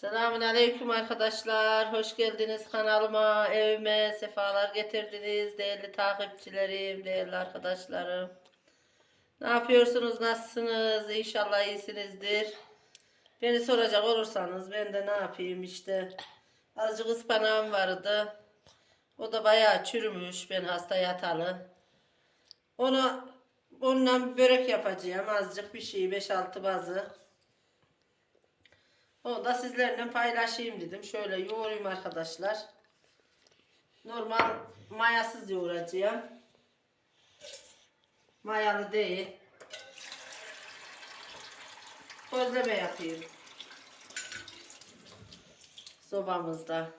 Selamun Aleyküm arkadaşlar. Hoş geldiniz kanalıma, evime. Sefalar getirdiniz değerli takipçilerim, değerli arkadaşlarım. Ne yapıyorsunuz, nasılsınız? İnşallah iyisinizdir. Beni soracak olursanız ben de ne yapayım işte. Azıcık ıspanağım vardı. O da bayağı çürümüş. Ben hasta yatalı. Onu onunla börek yapacağım. Azıcık bir şey 5-6 bazı. Onu da sizlerle paylaşayım dedim. Şöyle yoğurayım arkadaşlar. Normal mayasız yoğuracağım. Mayalı değil. Közleme yapayım. Sobamızda.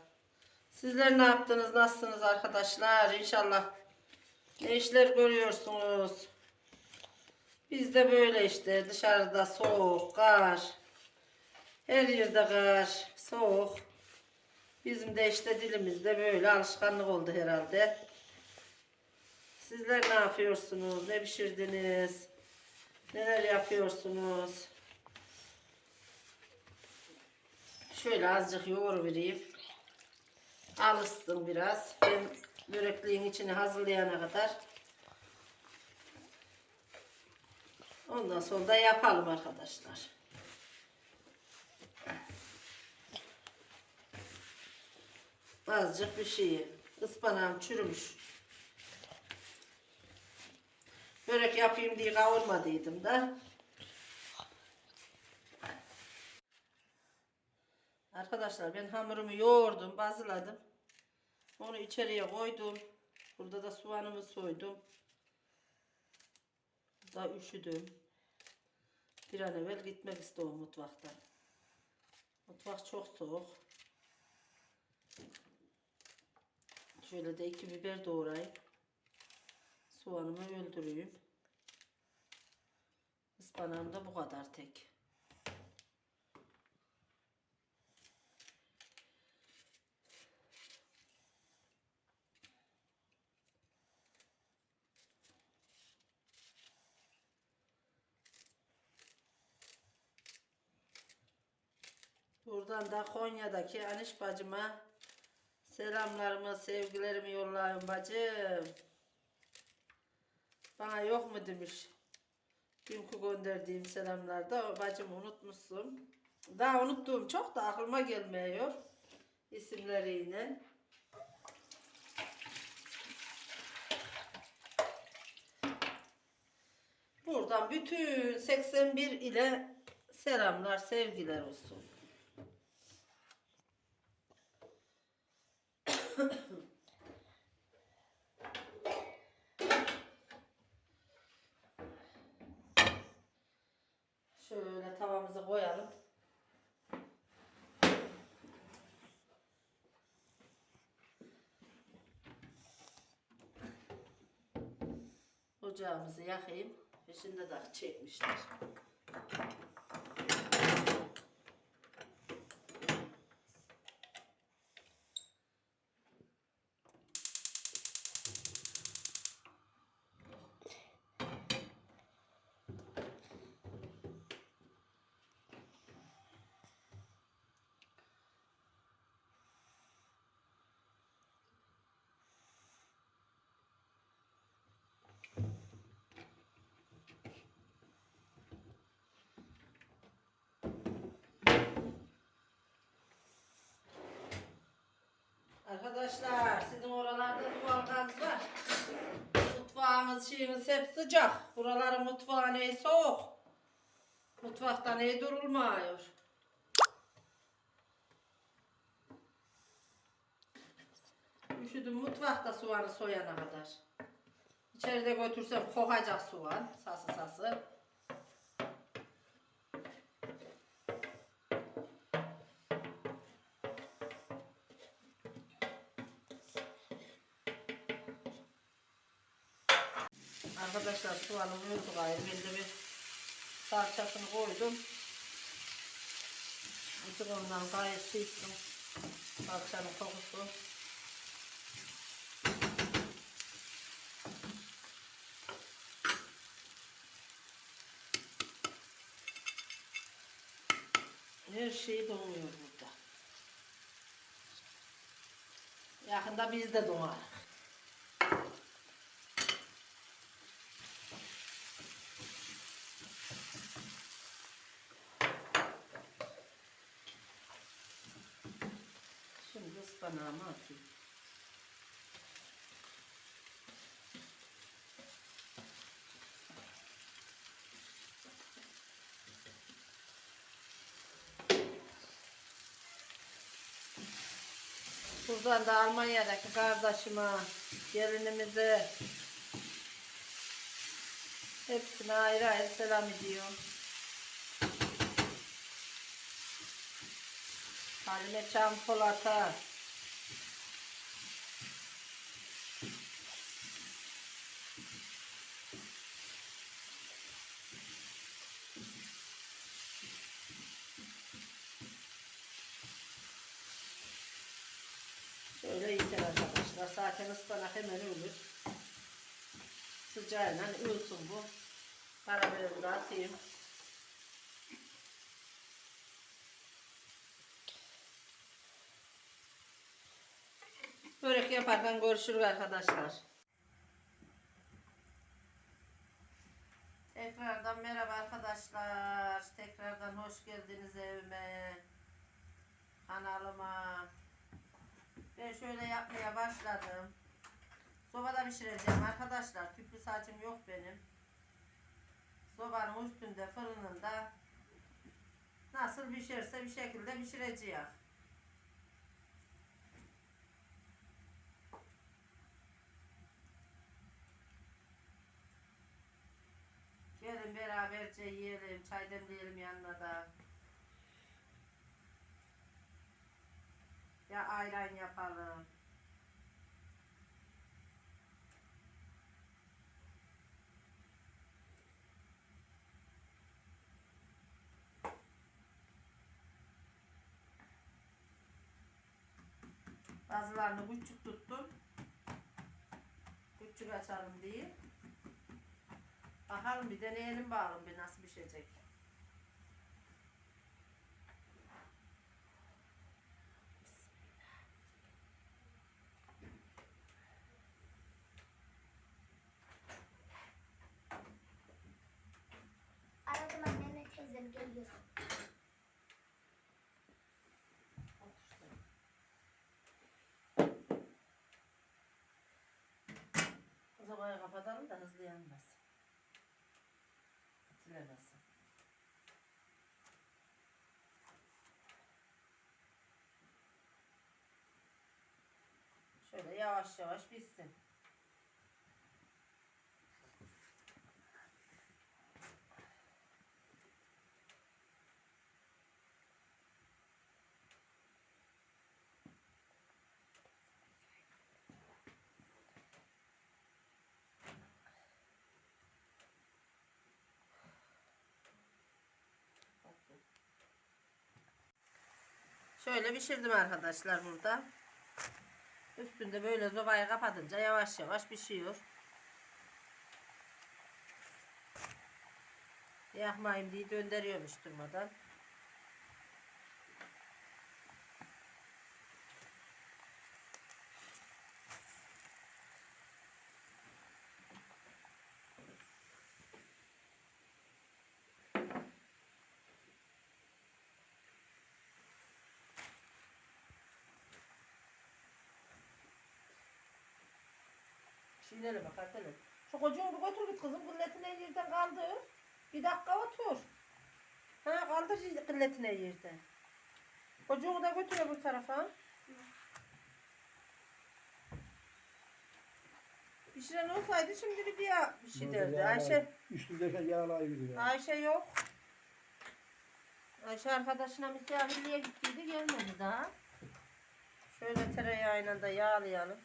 Sizler ne yaptınız? Nasılsınız arkadaşlar? İnşallah ne işler görüyorsunuz. Biz de böyle işte dışarıda soğuk, kar. Her yerde kar, soğuk. Bizim de işte dilimizde böyle alışkanlık oldu herhalde. Sizler ne yapıyorsunuz? Ne pişirdiniz? Neler yapıyorsunuz? Şöyle azıcık yoğur vereyim. Alışsın biraz. Ben börekliğin içini hazırlayana kadar. Ondan sonra da yapalım arkadaşlar. Azıcık bir şey. Ispanağım çürümüş. Börek yapayım diye kavurmadıydım da. Arkadaşlar ben hamurumu yoğurdum, bazıladım. Onu içeriye koydum. Burada da soğanımı soydum. Da üşüdüm. Bir an evvel gitmek istiyorum mutfaktan. Mutfak çok soğuk. Şöyle de iki biber doğrayıp soğanımı öldüreyim. Ispanağım da bu kadar tek. Buradan da Konya'daki Aniş bacıma selamlarımı, sevgilerimi yollayın bacım. Bana yok mu demiş. Dünkü gönderdiğim selamlarda bacım unutmuşsun. Daha unuttuğum çok da aklıma gelmiyor isimleriyle. Buradan bütün 81 ile selamlar, sevgiler olsun. Şöyle tavamızı koyalım. Ocağımızı yakayım. Peşinde de çekmişler. Arkadaşlar sizin oralarda doğal gaz var. Mutfağımız şeyimiz hep sıcak. Buraların mutfağı ne soğuk. Mutfakta ne durulmuyor. Üşüdüm mutfakta soğanı soyana kadar. İçeride götürsem kokacak soğan. Sası sası. Arkadaşlar soğanımı yurduk ayrı. Ben de bir salçasını koydum. Artık ondan gayet sıktım. Salçanın kokusu. Her şey donuyor burada. Yakında biz de donar. Ispanağımı atayım. Buradan da Almanya'daki kardeşime, gelinimize hepsine ayrı ayrı selam ediyorum. Halime Çam Polat'a Şöyle yeter arkadaşlar. Zaten ıspanak hemen ölür. Sıcağıyla ölsün bu. Karabiberini de atayım. Börek yaparken görüşürüz arkadaşlar. Tekrardan merhaba arkadaşlar. Tekrardan hoş geldiniz evime. Kanalıma. Ben şöyle yapmaya başladım. Sobada pişireceğim arkadaşlar. Tüplü saçım yok benim. Sobanın üstünde fırınında nasıl pişerse bir şekilde pişireceğim. Gelin beraberce yiyelim. Çay demleyelim yanına da. Ya ayran yapalım. Bazılarını küçük tuttum. Küçük açalım diye. Bakalım bir deneyelim bakalım bir nasıl pişecek. Aradım annemle teyzem geliyor. O zaman kapatalım da hızlı yanmasın. Etilemesin. Şöyle yavaş yavaş pişsin. Şöyle pişirdim arkadaşlar burada. Üstünde böyle zovayı kapatınca yavaş yavaş pişiyor. Yakmayayım diye döndürüyormuş durmadan. Şeylere bak Atele. Şu kocuğunu götür git kızım. Kılletine yerden kaldır. Bir dakika otur. Ha kaldır kılletine yerden. Kocuğunu da götür bu tarafa. Pişiren olsaydı şimdi bir diye bir şey derdi. Ayşe, Üstündeki yağlar gibi ya. Ayşe yok. Ayşe arkadaşına misafirliğe gittiydi gelmedi daha. Şöyle tereyağıyla da yağlayalım.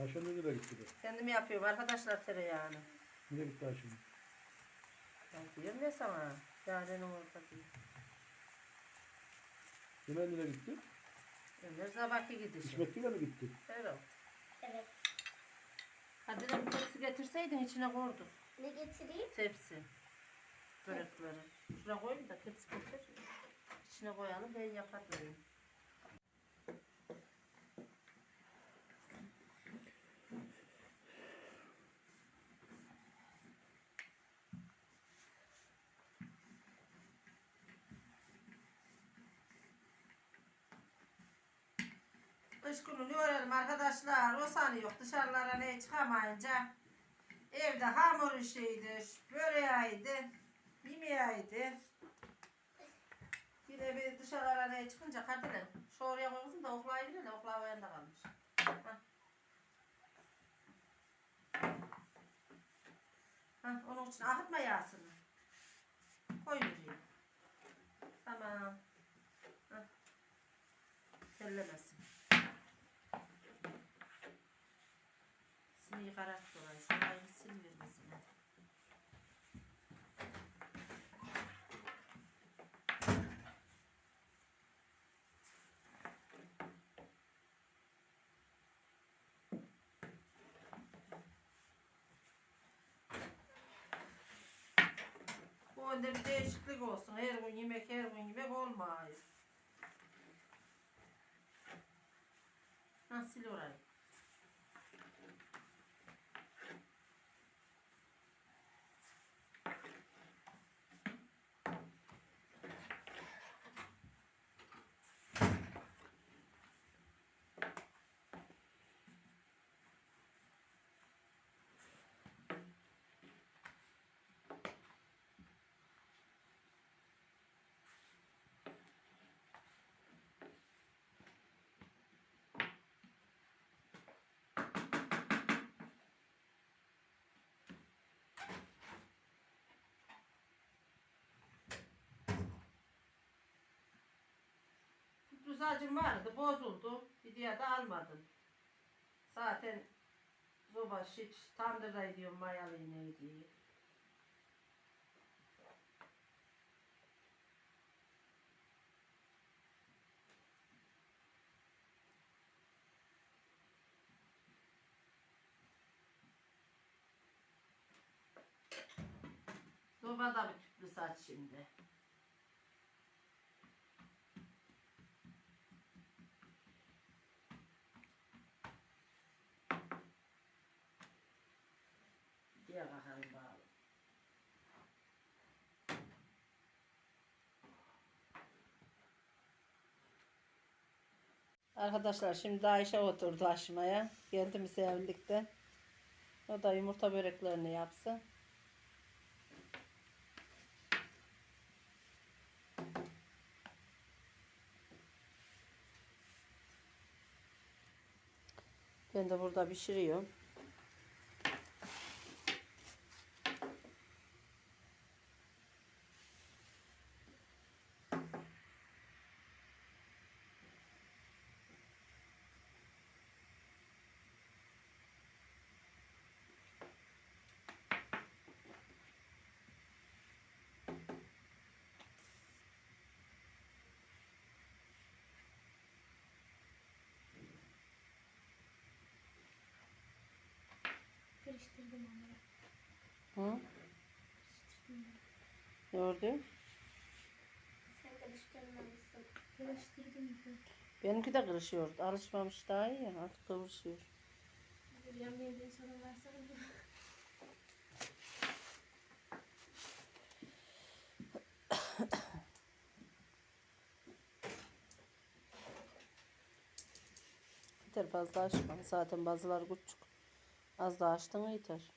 Ayşe nereye gitti be? Kendim yapıyorum arkadaşlar tereyağını. Nereye gitti Ayşe? Ben diyorum ya sana. Yarenin orada değil. Ömer nereye gitti? Ömer sabahki gidişi. İsmet ile mi gitti? Herhalde. Evet. Hadi de bir tepsi getirseydin içine koyduk. Ne getireyim? Tepsi. börekleri. Şuraya koyayım da tepsi getir. İçine koyalım ben yaparım. Kış günü ne öğrenelim arkadaşlar? O sanıyor dışarılara ne çıkamayınca evde hamur işiydi, böreğiydi, yemeğiydi. Yine bir dışarılara ne çıkınca katilen şu oraya koymuşsun da oklayabilir de oklağı o yanda kalmış. Hah. Onun için akıtma yağsını. Koy. Tamam. Hah. Seni yıkarak dolayı. Şurayı sil vermesin. Bu önde bir değişiklik olsun. Her gün yemek, her gün yemek olmaz. Ha sil orayı. Tüplü acım vardı, bozuldu. Bir de almadım. Zaten zoba hiç tandırda ediyorum mayalı iğneyi diye. Sobada bir tüplü saç şimdi. Diye bakalım bakalım. Arkadaşlar şimdi Ayşe oturdu aşmaya. Geldi misafirlikte. O da yumurta böreklerini yapsın. Ben de burada pişiriyorum. Hı? Gördün? Sen karıştırmamışsın. Karıştırdım. Benimki de kırışıyor. Alışmamış daha iyi. Artık kıvırışıyor. Versene. Yeter fazla açma. Zaten bazıları küçük. Az daha açtın mı yeter.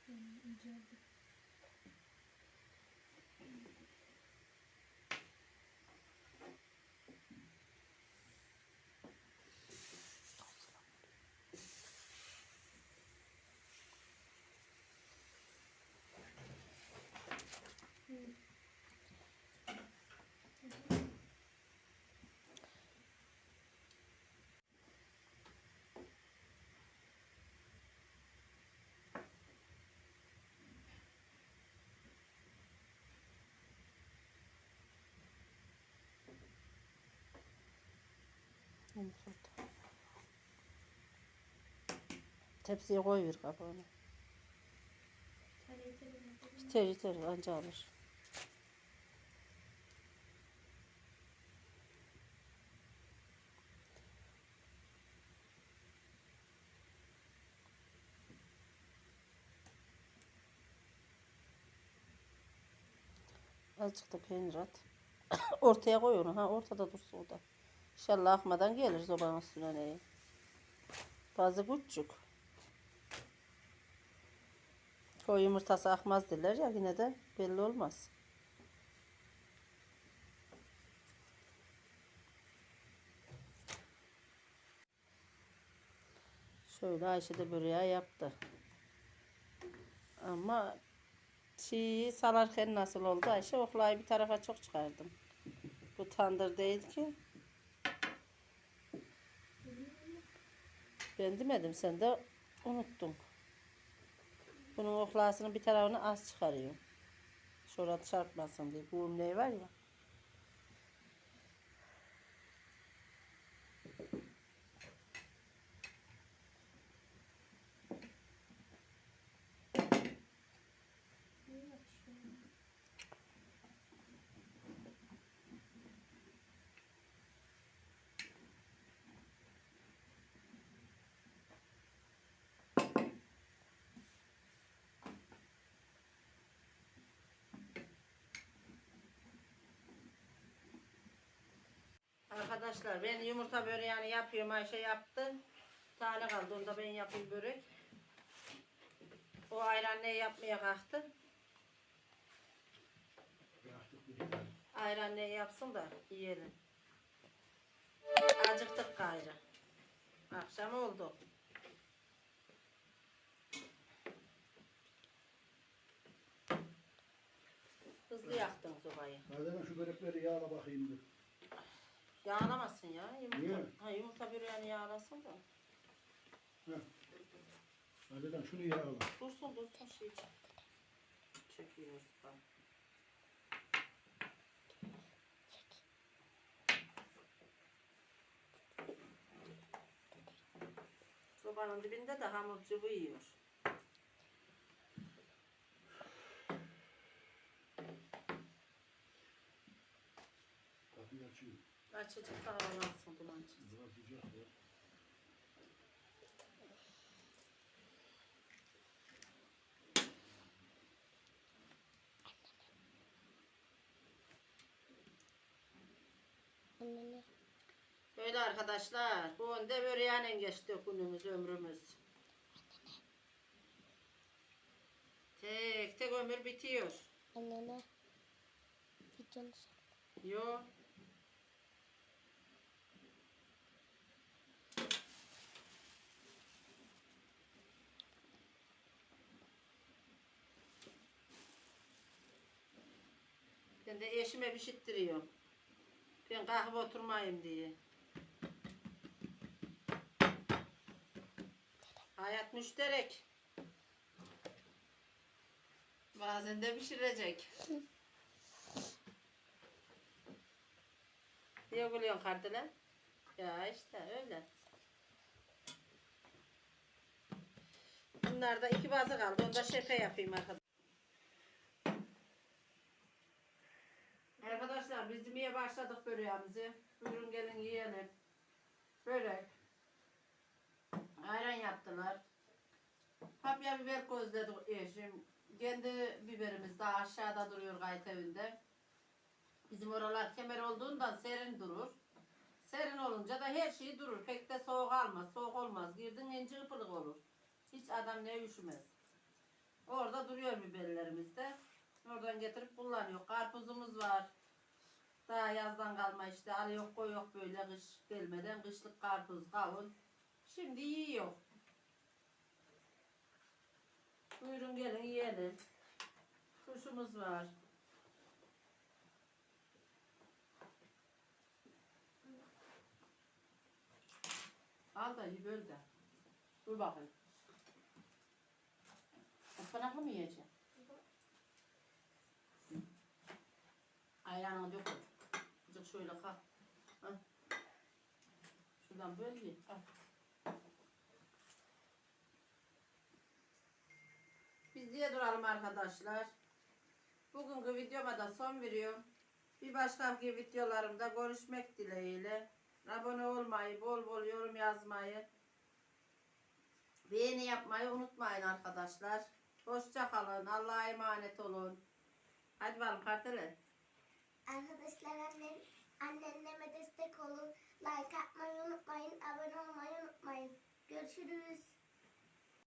Aynen zaten. Tepsiye koyuyor kapağını. Yeter yeter anca alır. Azıcık da peynir at. Ortaya koy onu. Ha ortada dursun o da. İnşallah akmadan gelir zobanın üstüne neyi. Bazı küçük. Koy yumurtası akmaz derler ya yine de belli olmaz. Şöyle Ayşe de böreği yaptı. Ama çiğ salarken nasıl oldu Ayşe? Oklayı bir tarafa çok çıkardım. Bu tandır değil ki. Ben demedim sen de unuttun. Bunun oklasının bir tarafını az çıkarıyor. Şurada çarpmasın diye. Bu umleği var ya. Arkadaşlar ben yumurta böreğini yapıyorum. Ayşe yaptı. Tane kaldı. Onda ben yapayım börek. O ayran ne yapmaya kalktı? Ayran ne yapsın da yiyelim. Acıktık gayrı. Akşam oldu. Hızlı yaktın sobayı. Malzeme şu börekleri yağla bakayım dur. Yağlamasın ya. Yumurta, Niye? ha, yumurta böreğini yağlasın da. Heh. Malzeme şunu yağla. Dursun dursun şey için. Çekiyoruz bak. Sobanın dibinde de hamur cıvı yiyor. Açacak da havalansın duman çıksın. Ya. Böyle arkadaşlar. Bu önde böreğiyle geçti günümüz, ömrümüz. Tek tek ömür bitiyor. Annene. Videonu Yo. Ben de eşime pişittiriyorum. Ben kahve oturmayayım diye. Hayat müşterek. Bazen de pişirecek. Niye gülüyorsun kardelen? Ya işte öyle. Bunlar da iki bazı kaldı. Onu da şefe yapayım arkadaşlar. Yemeye başladık böreğimizi. Buyurun gelin yiyelim. Börek. Ayran yaptılar. Papya biber közledi eşim. Kendi biberimiz daha aşağıda duruyor gayet evinde. Bizim oralar kemer olduğundan serin durur. Serin olunca da her şey durur. Pek de soğuk almaz. Soğuk olmaz. Girdin ince ıpılık olur. Hiç adam ne üşümez. Orada duruyor biberlerimiz de. Oradan getirip kullanıyor. Karpuzumuz var. Daha yazdan kalma işte. Alıyor koyuyor böyle kış gelmeden. Kışlık karpuz, kavun. Şimdi yiyor. Buyurun gelin yiyelim. Kuşumuz var. Al da iyi böl de. Dur bakayım. Ispanaklı mı yiyeceksin? Ayağına dök. Şöyle kalk. Al. Şuradan böl ye. Biz diye duralım arkadaşlar. Bugünkü videoma da son veriyorum. Bir başka videolarımda görüşmek dileğiyle. Abone olmayı, bol bol yorum yazmayı, beğeni yapmayı unutmayın arkadaşlar. Hoşça kalın. Allah'a emanet olun. Hadi bakalım partele. Arkadaşlar annen, anneme destek olun. Like atmayı unutmayın. Abone olmayı unutmayın. Görüşürüz.